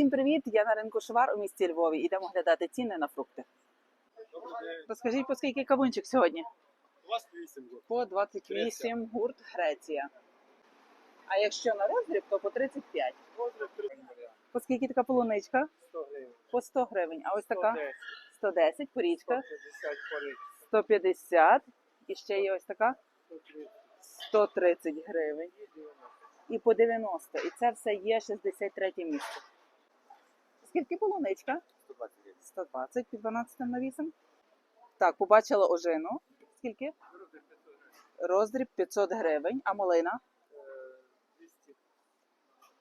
Всім привіт! Я на ринку Швар у місті Львові. Ідемо глядати ціни на фрукти. Розкажіть, по скільки кавунчик сьогодні? У вас 8. По 28 гурт Греція. А якщо на роздріб, то по 35. Розмір 3. По скільки така полуничка? 100 гривень. По 100 гривень. А ось така 110, 110, порічка 150 парик, 150. І ще є ось така 130 130 гривень. І по 90. І це все є 63 місце. Скільки полуничка? 120 120 під 12 навісом. Так, побачила ожину. Скільки? Розмір 500 гривень. Роздріб 500 гривень, а малина Е, 200.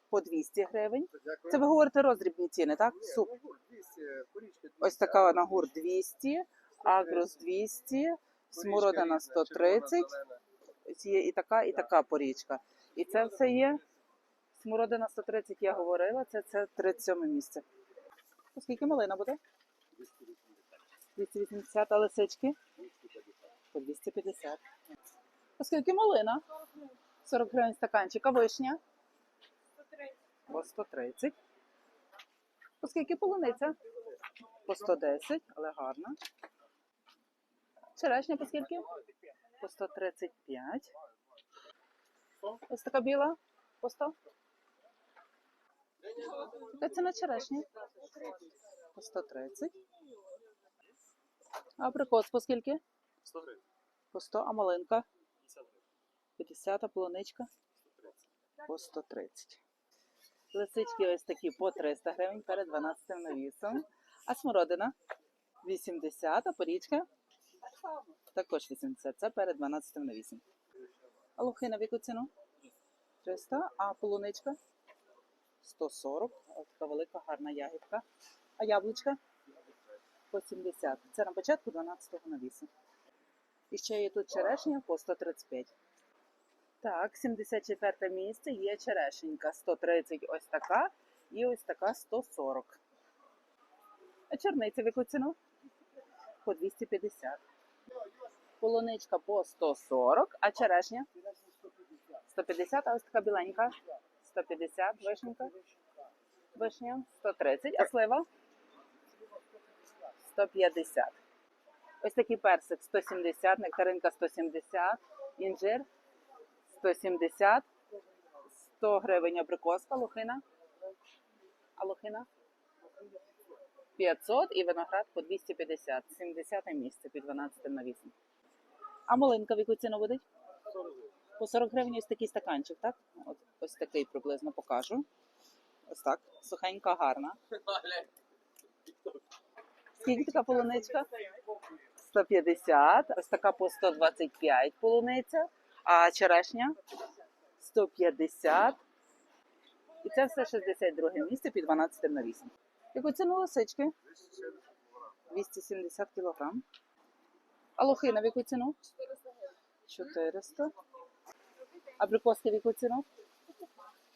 по 200 гривень. Це ви говорите роздрібні ціни, так? Суп. ну, 200, порічка 200. Ось така на гурт 200, агрос 200, смородина 130. Ось Є і така, і така порічка. І це все є. Смородина 130 я говорила, це, це 37 місце. Оскільки малина буде? 280, а лисички? По 250. Оскільки малина? 40 гривень стаканчик, а вишня? По 130. Оскільки полуниця? По 110, але гарна. Черешня по скільки? По 135. Ось така біла по 100. Яка ціна черешні? По 130. А абрикос по скільки? 100 гривень. По 100, а малинка? 50 гривень. 50, а полуничка? 130. По 130. Лисички ось такі по 300 гривень перед 12 навісом. А смородина? 80, а порічка? Також 80. Це перед 12 навісом. А лохина в яку ціну? 300, а полуничка? 140. Ось така велика гарна ягідка. А яблучка? По 70. Це на початку 12-го навісу. І ще є тут черешня по 135. Так, 74 місце є черешенька 130 ось така і ось така 140. А чорниця в яку ціну? По 250. Полуничка по 140, а черешня? 150, а ось така біленька? 150, вишенька? Вишня 130, а слива? 150. Ось такий персик 170, нектаринка 170, інжир 170, 100 гривень абрикоска, лохина. А лохина? 500 і виноград по 250. 70 місце під 12 навісом. А малинка в яку ціну буде? 40 гривень. По 40 гривень ось такий стаканчик, так? От, ось такий приблизно покажу. Ось так. Сухенька, гарна. Скільки така полуничка? 150. Ось така по 125 полуниця. А черешня 150. І це все 62 місце під 12 навісом. Яку ціну лисички? 270 кілограм. А лохина в яку ціну? 400. Абрикоски в яку ціну?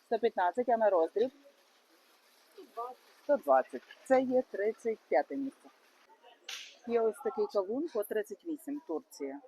115, а на роздріб? 120. Це є 35 місце. Є ось такий кавун по 38, Турція.